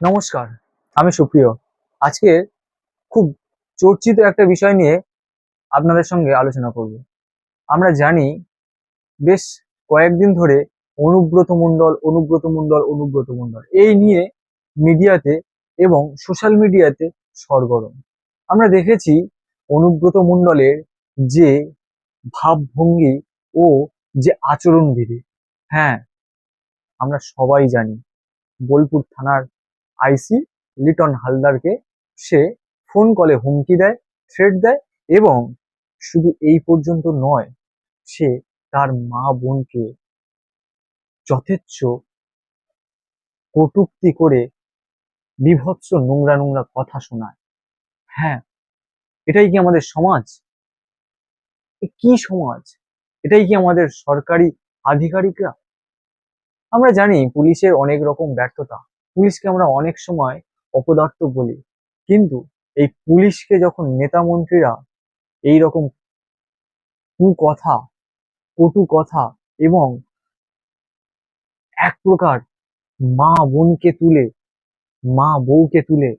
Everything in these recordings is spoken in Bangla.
নমস্কার, আমি সুপ্রিয়। আজকে খুব চর্চিত একটা বিষয় নিয়ে আপনাদের সঙ্গে আলোচনা করব। আমরা জানি, বেশ কয়েকদিন ধরে অনুব্রত মণ্ডল অনুব্রত মণ্ডল অনুব্রত মণ্ডল, এই নিয়ে মিডিয়াতে এবং সোশ্যাল মিডিয়াতে সরগরম। আমরা দেখেছি অনুব্রত মণ্ডলের যে ভাবভঙ্গি ও যে আচরণবিধি হ্যাঁ আমরা সবাই জানি। বোলপুর থানার আইসি লিটন হালদারকে সে ফোন কলে হুমকি দেয় থ্রেট দেয় এবং শুধু এই পর্যন্ত নয়, সে তার মা বোনকে যথেচ্ছ কটুক্তি করে বিভৎস নোংরা নোংরা কথা শোনায়। হ্যাঁ এটাই কি আমাদের সমাজ? কি সমাজ? এটাই কি আমাদের সরকারি আধিকারিকরা? আমরা জানি পুলিশের অনেক রকম ব্যর্থতা। পুলিশকে আমরা অনেক সময় অপদার্থ বলি। কিন্তু এই পুলিশকে যখন নেতা মন্ত্রীরা এই রকম কুকথা কটু কথা এবং এক প্রকার মা বোনকে তুলে, মা বউকে তুলে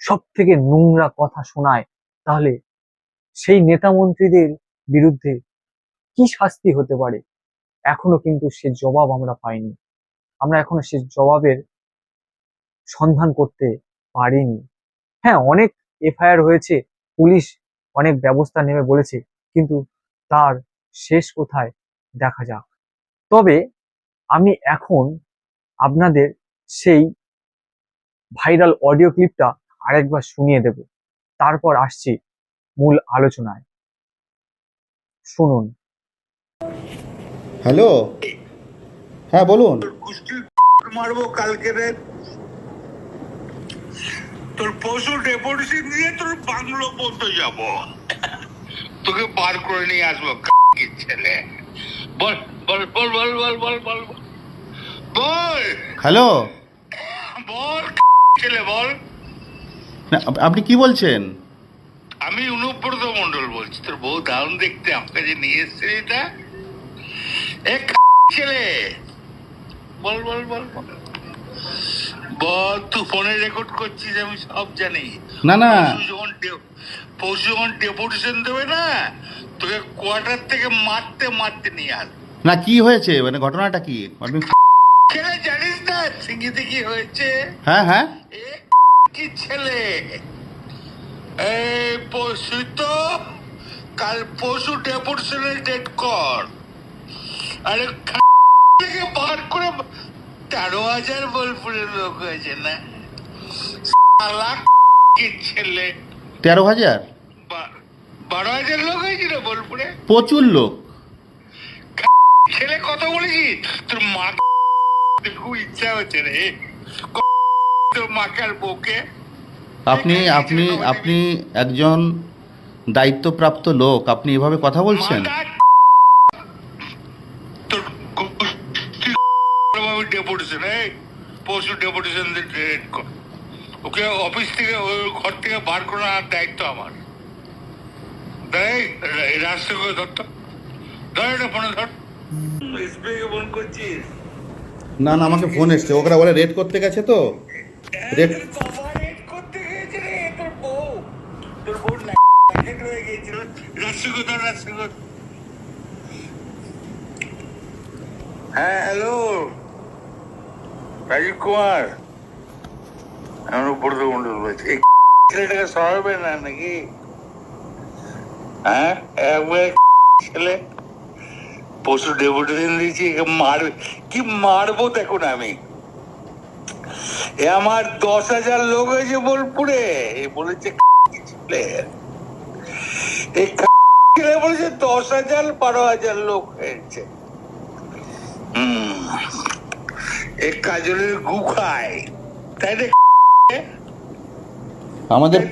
সব থেকে নোংরা কথা শোনায়, তাহলে সেই নেতা মন্ত্রীদের বিরুদ্ধে কি শাস্তি হতে পারে? এখনও কিন্তু সে জবাব আমরা পাইনি। আমরা এখনও সে জবাবের সন্ধান করতে পারিনি। হ্যাঁ অনেক এফআইআর হয়েছে পুলিশ অনেক ব্যবস্থা নেবে বলেছে কিন্তু তার শেষ কোথায় দেখা যাক। তবে আমি এখন আপনাদের সেই ভাইরাল অডিও ক্লিপটা আরেকবার শুনিয়ে দেব। তারপর আসছি মূল আলোচনায়। শুনুন। হ্যালো? হ্যাঁ বলুন। মারবো কালকে তোর পশু ডেপুটেশন দিয়ে তোর বাংলো পর্যন্ত যাব। তোকে বার করে নিয়ে আসব ছেলে। বল বল বল বল বল বল বল বল। বল! হ্যালো? বল ছেলে বল। আপনি কি বলছেন? আমি অনুব্রত মন্ডল বলছি তোর বউ দারুণ দেখতে আমাকে যে নিয়ে এসছে এটা। এক ছেলে! বল বল বল বল। বল তুই ফোনে রেকর্ড করছিস আমি সব জানি। না না। পরশু যখন পরশু যখন ডেপুটেশন দেবে না তোকে কোয়ার্টার থেকে মারতে মারতে নিয়ে আস। না কি হয়েছে? মানে ঘটনাটা কি? আপনি ছেলে জানিস না সিঙ্গিতে কি হয়েছে? হ্যাঁ হ্যাঁ। কি ছেলে? এই পরশু তো কাল পরশু ডেপুটেশনের ডেট কর। আরে তেরো হাজার বোলপুরের লোক হয়েছে না? ছেলে? তেরো হাজার? বারো হাজার লোক হয়েছিল বোলপুরে? প্রচুর লোক। ছেলে কত বলেছি? তোর মা খুব ইচ্ছা হচ্ছে রে। তোর মাকে আর বউকে? আপনি আপনি আপনি একজন দায়িত্বপ্রাপ্ত লোক। আপনি এভাবে কথা বলছেন মাদার তোর ডেপুটেশন এই পরশু ডেপুটেশন রেড কর ওকে অফিস থেকে ওই ঘর থেকে বার করার দায়িত্ব আমার। করে ধরতো ধর এটা ফোনে ধর এসবিআই ফোন করছিস না না আমাকে ফোন এসছে। ওরা বলে রেড করতে গেছে তো। রেড তোর করতে গিয়েছে রে তোর বউ। তোর বউ হয়ে গিয়েছিল। ধর হ্যাঁ হ্যালো। রাজীব কুমার। আমার উপর তো মন্ডল বলছি ছেলেটাকে সরাবে না নাকি? হ্যাঁ? ছেলে। পশু ডেপুটেশন দিয়েছি মারবে। কি মারবো দেখুন আমি। এ আমার দশ হাজার লোক হয়েছে বোলপুরে। বলেছে ছেলে বলেছে দশ হাজার, বারো হাজার লোক হয়েছে। হুম। এ কাজলের গু খায়। তাই না? আমাদের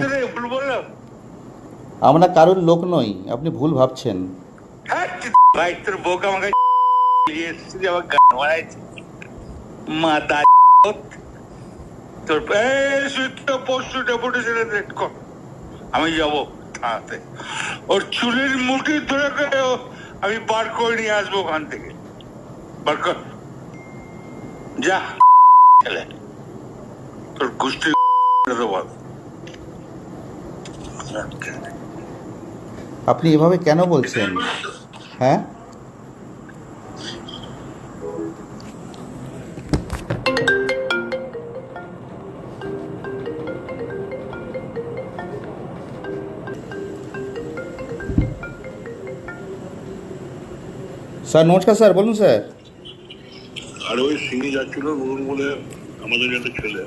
আমরা কারোর লোক নই আপনি ভুল ভাবছেন। হ্যাঁ, আমি যাব থানাতে। ওর চুলের মুঠি ধরে আমি বার করে নিয়ে আসব ওখান থেকে। বার কর। যা তোর গোষ্ঠী দেবো আপনি এভাবে কেন বলছেন? হ্যাঁ? স্যার নমস্কার স্যার বলুন স্যার। আর ওই সিঙ্গি যাচ্ছিল নতুন বলে আমাদের একটা ছেলে।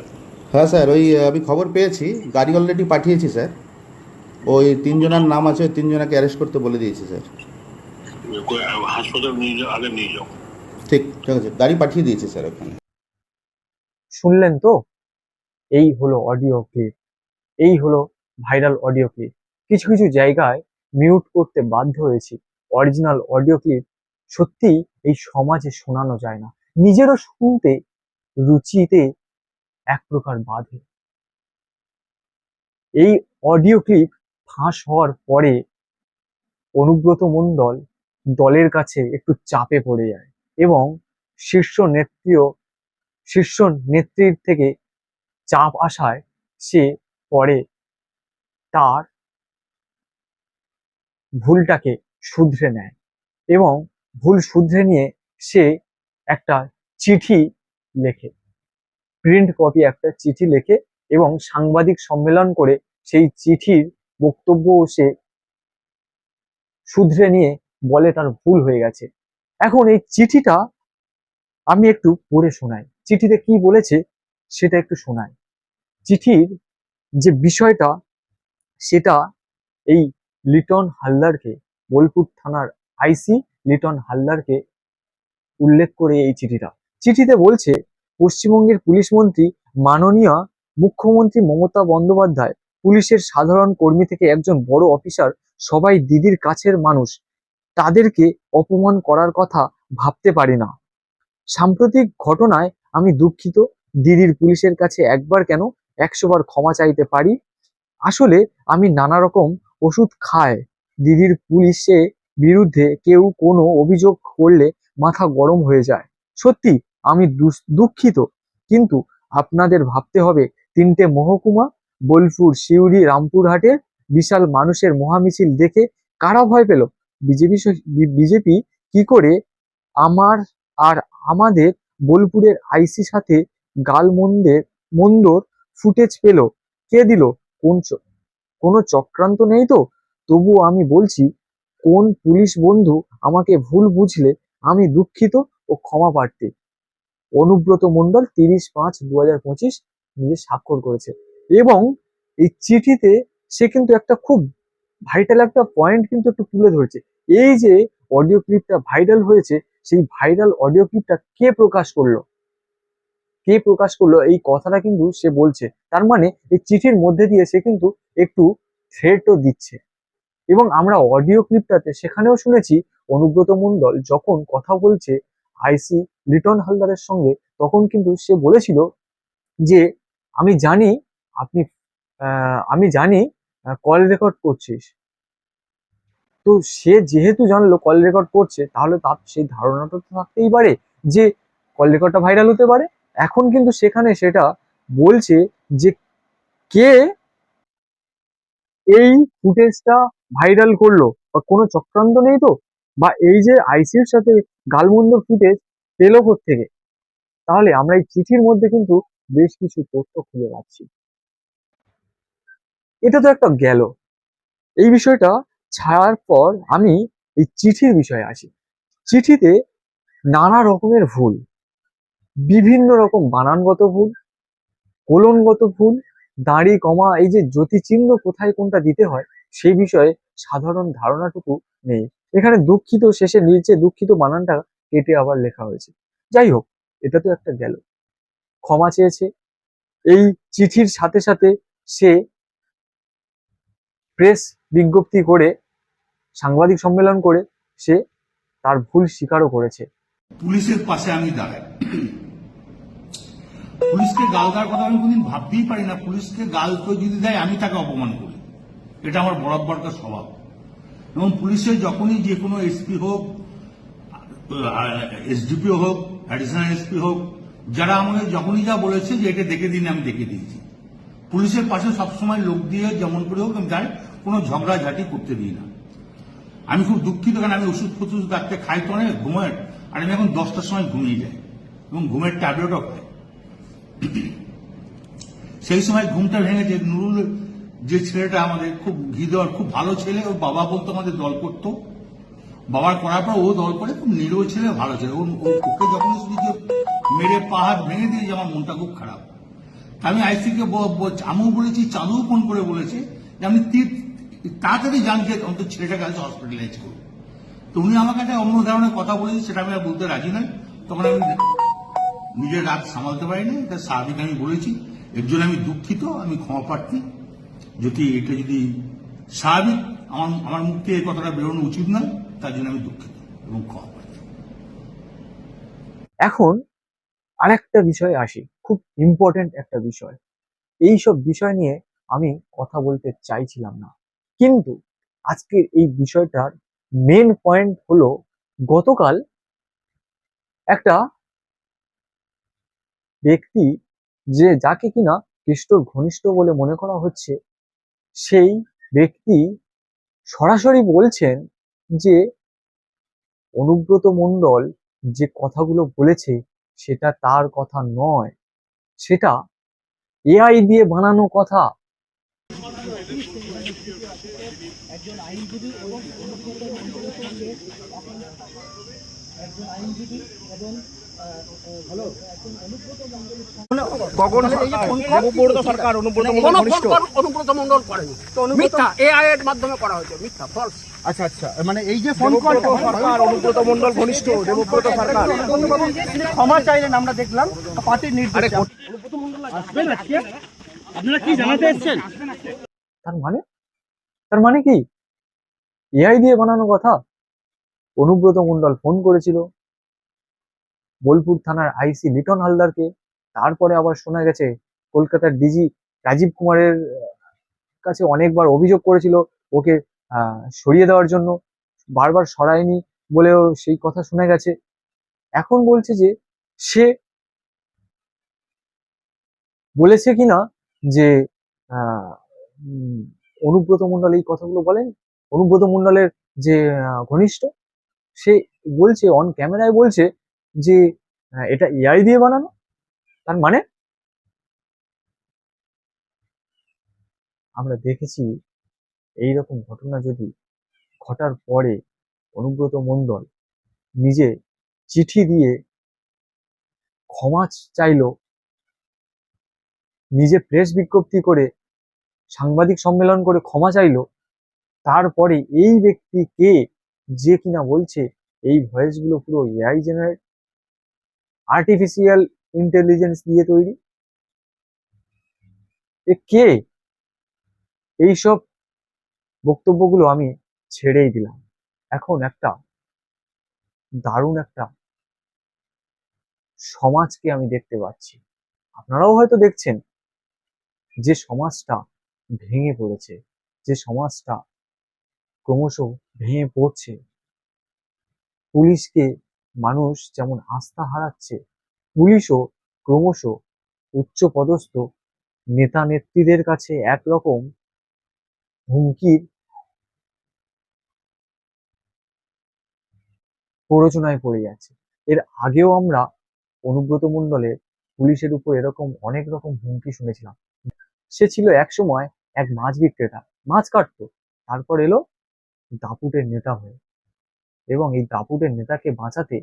হ্যাঁ স্যার ওই আমি খবর পেয়েছি গাড়ি অলরেডি পাঠিয়েছি স্যার। ওই তিনজনের নাম আছে তিনজনকে অ্যারেস্ট করতে বলে দিয়েছি স্যার। কই, হাসপাতাল নিয়ে যাও আগে নিয়ে যাও। ঠিক ঠিক আছে। গাড়ি পাঠিয়ে দিয়েছি স্যার ওখানে। শুনলেন তো? এই হলো অডিও ক্লিপ এই হলো ভাইরাল অডিও ক্লিপ কিছু কিছু জায়গায় মিউট করতে বাধ্য হয়েছি। অরিজিনাল অডিও ক্লিপ সত্যি এই সমাজে শোনানো যায় না। নিজেরও শুনতে রুচিতে এক প্রকার বাধে। এই অডিও ক্লিপ ফাঁস হওয়ার পরে অনুব্রত মণ্ডল দলের কাছে একটু চাপে পড়ে যায় এবং শীর্ষ নেত্রীয় শীর্ষ নেত্রীর থেকে চাপ আসায় সে পরে তার ভুলটাকে শুধরে নেয় এবং ভুল শুধরে নিয়ে সে একটা চিঠি লেখে। প্রিন্ট কপি একটা চিঠি লেখে এবং সাংবাদিক সম্মেলন করে সেই চিঠির বক্তব্য সে শুধরে নিয়ে বলে তার ভুল হয়ে গেছে। এখন এই চিঠিটা আমি একটু পড়ে শোনাই। চিঠিতে কি বলেছে সেটা একটু শোনাই। চিঠির যে বিষয়টা, সেটা এই লিটন হালদারকে, বোলপুর থানার আইসি লিটন হালদারকে উল্লেখ করে এই চিঠিটা। চিঠিতে বলছে, পশ্চিমবঙ্গের পুলিশ মন্ত্রী মাননীয় মুখ্যমন্ত্রী মমতা বন্দ্যোপাধ্যায় পুলিশের সাধারণ কর্মী থেকে একজন বড় অফিসার সবাই দিদির কাছের মানুষ। তাদেরকে অপমান করার কথা ভাবতে পারি না। সাম্প্রতিক ঘটনায় আমি দুঃখিত। দিদির পুলিশের কাছে একবার কেন একশোবার ক্ষমা চাইতে পারি? আসলে আমি নানা রকম ওষুধ খায় দিদির পুলিশে বিরুদ্ধে কেউ কোনো অভিযোগ করলে মাথা গরম হয়ে যায়। সত্যি, আমি দুঃখিত। কিন্তু আপনাদের ভাবতে হবে, তিনটে মহকুমা বোলপুর, সিউড়ি রামপুরহাটের বিশাল মানুষের মহামিছিল দেখে কারা ভয় পেল? বিজেপি বিজেপি কি করে আমার আর আমাদের বোলপুরের আইসি সাথে গালমন্দের মন্দর ফুটেজ পেল? কে দিল? কোন কোনো চক্রান্ত নেই তো? তবুও আমি বলছি, কোন পুলিশ বন্ধু আমাকে ভুল বুঝলে আমি দুঃখিত ও ক্ষমা প্রার্থী। অনুব্রত মণ্ডল তিরিশ পাঁচ দু হাজার পঁচিশ নিজে স্বাক্ষর করেছে। এবং এই চিঠিতে সে কিন্তু একটা খুব ভাইটাল একটা পয়েন্ট কিন্তু একটু তুলে ধরেছে। এই যে অডিও ক্লিপটা ভাইরাল হয়েছে, সেই ভাইরাল অডিও ক্লিপটা কে প্রকাশ করল? কে প্রকাশ করল? এই কথাটা কিন্তু সে বলছে। তার মানে এই চিঠির মধ্যে দিয়ে সে কিন্তু একটু থ্রেটও দিচ্ছে। এবং আমরা অডিও ক্লিপটাতে সেখানেও শুনেছি অনুব্রত মণ্ডল যখন কথা বলছে আইসি লিটন হালদারের সঙ্গে, তখন কিন্তু সে বলেছিল যে, আমি জানি আপনি আমি জানি কল রেকর্ড করছিস। তো সে যেহেতু জানলো কল রেকর্ড করছে, তাহলে তার সেই ধারণাটা তো থাকতেই পারে যে কল রেকর্ডটা ভাইরাল হতে পারে। এখন কিন্তু সেখানে সেটা বলছে যে কে এই ফুটেজটা ভাইরাল করল, বা কোনো চক্রান্ত নেই তো? বা এই যে আইসির সাথে গালমন্দ ফুটেজ পেল থেকে তাহলে আমরা এই চিঠির মধ্যে কিন্তু বেশ কিছু তথ্য খুঁজে পাচ্ছি। এটা তো একটা গেল। এই বিষয়টা ছাড়ার পর আমি এই চিঠির বিষয়ে আসি। চিঠিতে নানা রকমের ভুল, বিভিন্ন রকম বানানগত ভুল, কোলনগত ভুল, দাড়ি, কমা, এই যে জ্যোতি চিহ্ন কোথায় কোনটা দিতে হয়, সেই বিষয়ে সাধারণ ধারণাটুকু নেই। এখানে দুঃখিত শেষে নিচে দুঃখিত বানানটা কেটে আবার লেখা হয়েছে। যাই হোক, এটা তো একটা গেল। ক্ষমা চেয়েছে। এই চিঠির সাথে সাথে সে প্রেস বিজ্ঞপ্তি করে, সাংবাদিক সম্মেলন করে সে তার ভুল স্বীকারও করেছে। পুলিশের পাশে আমি দাঁড়াই। পুলিশকে গাল দেওয়ার কথা আমি কোনদিন ভাবতেই পারি না। পুলিশকে গাল কেউ যদি দেয়, আমি তাকে অপমান করি। এটা আমার বরাবরকার স্বভাব। এবং পুলিশের যখনই যে কোনো এসপি হোক এসডিপিও হোক অ্যাডিশনাল এসপি হোক, যারা আমাকে যখনই যা বলেছে যে এটা দেখে দিন, আমি দেখে দিয়েছি। পুলিশের পাশে সবসময় লোক দিয়ে যেমন করে হোক আমি যাই কোনো ঝগড়াঝাটি করতে দিই না। আমি খুব দুঃখিত কারণ আমি ওষুধ ফষুধ রাখতে খাই তো অনেক ঘুমের, আর আমি এখন দশটার সময় ঘুমিয়ে যাই এবং ঘুমের ট্যাবলেটও খাই। সেই সময় ঘুমটা ভেঙেছে নুরুল, যে ছেলেটা আমাদের খুব হৃদয় খুব ভালো ছেলে, ওর বাবা বলতো আমাদের দল করতো। বাবার করার পর ও দল করে, খুব নিরীহ ছেলে, ভালো ছেলে। ও- ওকে যখন শুনেছি মেরে পা হাত ভেঙে দিয়েছে, আমার মনটা খুব খারাপ। আমি আইসিকে আমিও বলেছি, চাঁদুও ফোন করে বলেছে যে তীর- তাড়াতাড়ি যান যে অন্তত ছেলেটাকে আজ হসপিটালাইজ করুন। তো উনি আমার কাছে অন্য ধরনের কথা বলেছে, সেটা আমি বলতে রাজি নই। তখন আমি নিজের রাগ সামালতে পারিনি, এটা স্বাভাবিক আমি বলেছি। এর জন্য আমি দুঃখিত, আমি ক্ষমা প্রার্থী। যদি এটা যদি স্বাভাবিক, আমার আমার মুখ থেকে এই কথাটা বেরোনো উচিত নয়, তার জন্য আমি দুঃখিত এবং ক্ষমা প্রার্থী। এখন আরেকটা বিষয় আসি। খুব ইম্পর্টেন্ট একটা বিষয়। এই সব বিষয় নিয়ে আমি কথা বলতে চাইছিলাম না। কিন্তু আজকের এই বিষয়টার মেন পয়েন্ট হলো গতকাল একটা ব্যক্তি যে যাকে কিনা কৃষ্ণর ঘনিষ্ঠ বলে মনে করা হচ্ছে, সেই ব্যক্তি সরাসরি বলছেন যে অনুব্রত মণ্ডল যে কথাগুলো বলেছে, সেটা তার কথা নয়। সেটা এআই দিয়ে বানানো কথা। একজন আইনজীবী এবং অনুব্রত একজন আইনজীবী এবং অনুব্রত মন্ডল করেনি। মিথ্যা এআই এর মাধ্যমে করা হয়েছে মিথ্যা ফলস আচ্ছা আচ্ছা। মানে এই যে ফোন কলটা সরকার অনুব্রত মণ্ডল ঘনিষ্ঠ দেবব্রত সরকার। ক্ষমা চাইলেন আমরা দেখলাম পার্টির নির্দেশে আসবেন আজকে আপনারা কি জানাতে এসেছেন? তার মানে? তার মানে কি? এআই দিয়ে বানানো কথা? অনুব্রত মন্ডল ফোন করেছিল। বোলপুর থানার আইসি লিটন হালদারকে। তারপরে আবার শোনা গেছে কলকাতার ডিজি রাজীব কুমারের কাছে অনেকবার অভিযোগ করেছিল ওকে সরিয়ে দেওয়ার জন্য বারবার সরায়নি বলেও সেই কথা শোনা গেছে। এখন বলছে যে, সে বলেছে কিনা যে অনুব্রত মণ্ডল এই কথাগুলো বলেন। অনুব্রত মণ্ডলের যে ঘনিষ্ঠ, সে বলছে অন ক্যামেরায় বলছে যে এটা এআই দিয়ে বানানো। তার মানে? আমরা দেখেছি এই রকম ঘটনা যদি ঘটার পরে অনুব্রত মণ্ডল নিজে চিঠি দিয়ে ক্ষমা চাইলো, নিজে প্রেস বিজ্ঞপ্তি করে সাংবাদিক সম্মেলন করে ক্ষমা চাইলো, তারপরে এই ব্যক্তি কে, যে কিনা বলছে, এই ভয়েসগুলো পুরো এআই জেনারেট আর্টিফিশিয়াল ইন্টেলিজেন্স দিয়ে তৈরি? এ কে? এইসব বক্তব্যগুলো আমি ছেড়েই দিলাম। এখন একটা দারুণ একটা সমাজকে আমি দেখতে পাচ্ছি। আপনারাও হয়তো দেখছেন যে সমাজটা ভেঙে পড়েছে, যে সমাজটা ক্রমশ ভেঙে পড়ছে। পুলিশকে মানুষ যেমন আস্থা হারাচ্ছে, পুলিশও ক্রমশ উচ্চ পদস্থ নেতা নেত্রীদের কাছে একরকম হুমকির প্ররোচনায় পড়ে যাচ্ছে। এর আগেও আমরা অনুব্রত মণ্ডলের পুলিশের উপর এরকম অনেক রকম হুমকি শুনেছিলাম। সে ছিল এক সময় এক মাছ বিক্রেতা। মাছ কাটতো। তারপর এলো দাপুটের নেতা হয়ে। এবং এই দাপুটের নেতাকে বাঁচাতে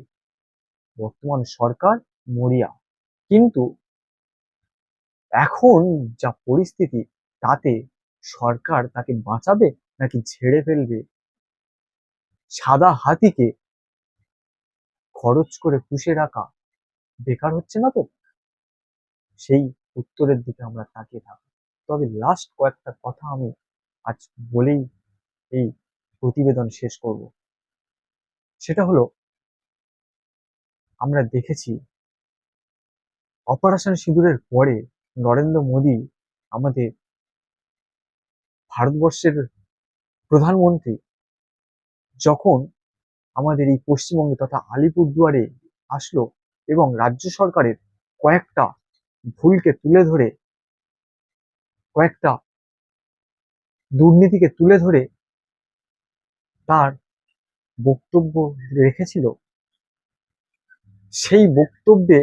বর্তমান সরকার মরিয়া। কিন্তু এখন যা পরিস্থিতি, তাতে সরকার তাকে বাঁচাবে নাকি ছেড়ে ফেলবে? সাদা হাতিকে খরচ করে পুষে রাখা বেকার হচ্ছে না তো? সেই উত্তরের দিকে আমরা তাকিয়ে থাকি তবে লাস্ট কয়েকটা কথা আমি আজ বলেই এই প্রতিবেদন শেষ করব। সেটা হলো, আমরা দেখেছি অপারেশন সিঁদুরের পরে নরেন্দ্র মোদী আমাদের ভারতবর্ষের প্রধানমন্ত্রী যখন আমাদের এই পশ্চিমবঙ্গে তথা আলিপুরদুয়ারে আসলো এবং রাজ্য সরকারের কয়েকটা ভুলকে তুলে ধরে, কয়েকটা দুর্নীতিকে তুলে ধরে তার বক্তব্য রেখেছিল। সেই বক্তব্যে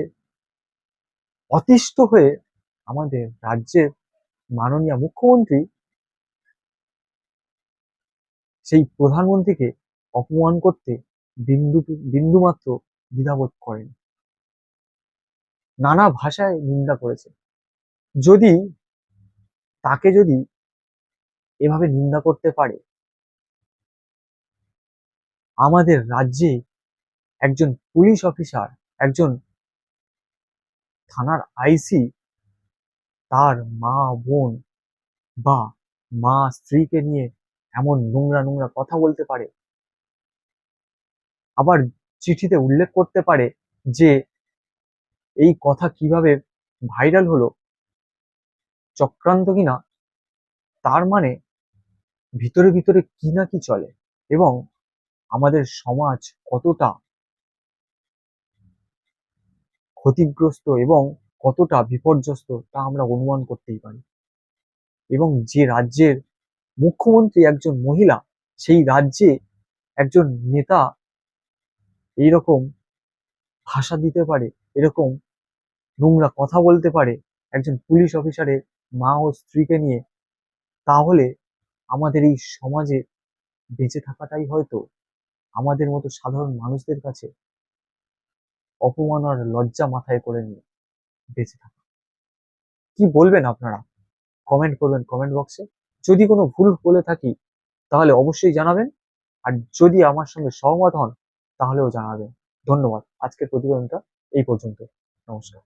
অতিষ্ঠ হয়ে আমাদের রাজ্যের মাননীয় মুখ্যমন্ত্রী সেই প্রধানমন্ত্রীকে অপমান করতে বিন্দু, বিন্দুমাত্র দ্বিধাবোধ করেন। নানা ভাষায় নিন্দা করেছে যদি তাকে যদি এভাবে নিন্দা করতে পারে, আমাদের রাজ্যে একজন পুলিশ অফিসার, একজন থানার আইসি, তার মা, বোন বা মা, স্ত্রীকে নিয়ে এমন নোংরা নোংরা কথা বলতে পারে আবার চিঠিতে উল্লেখ করতে পারে যে, এই কথা কীভাবে ভাইরাল হলো, চক্রান্ত কিনা, তার মানে ভিতরে ভিতরে কি না কি চলে এবং আমাদের সমাজ কতটা ক্ষতিগ্রস্ত এবং কতটা বিপর্যস্ত তা আমরা অনুমান করতেই পারি। এবং যে রাজ্যের মুখ্যমন্ত্রী একজন মহিলা, সেই রাজ্যে একজন নেতা এইরকম ভাষা দিতে পারে, এরকম নোংরা কথা বলতে পারে একজন পুলিশ অফিসারের মা ও স্ত্রীকে নিয়ে, তাহলে আমাদের এই সমাজে বেঁচে থাকাটাই হয়তো আমাদের মতো সাধারণ মানুষদের কাছে অপমান আর লজ্জা মাথায় করে নিয়ে বেঁচে থাকা। কি বলবেন আপনারা? কমেন্ট করবেন কমেন্ট বক্সে যদি কোনো ভুল বলে থাকি, তাহলে অবশ্যই জানাবেন। আর যদি আমার সঙ্গে সহমত হন তাহলেও জানাবেন ধন্যবাদ। আজকের প্রতিবেদনটা এই পর্যন্ত নমস্কার।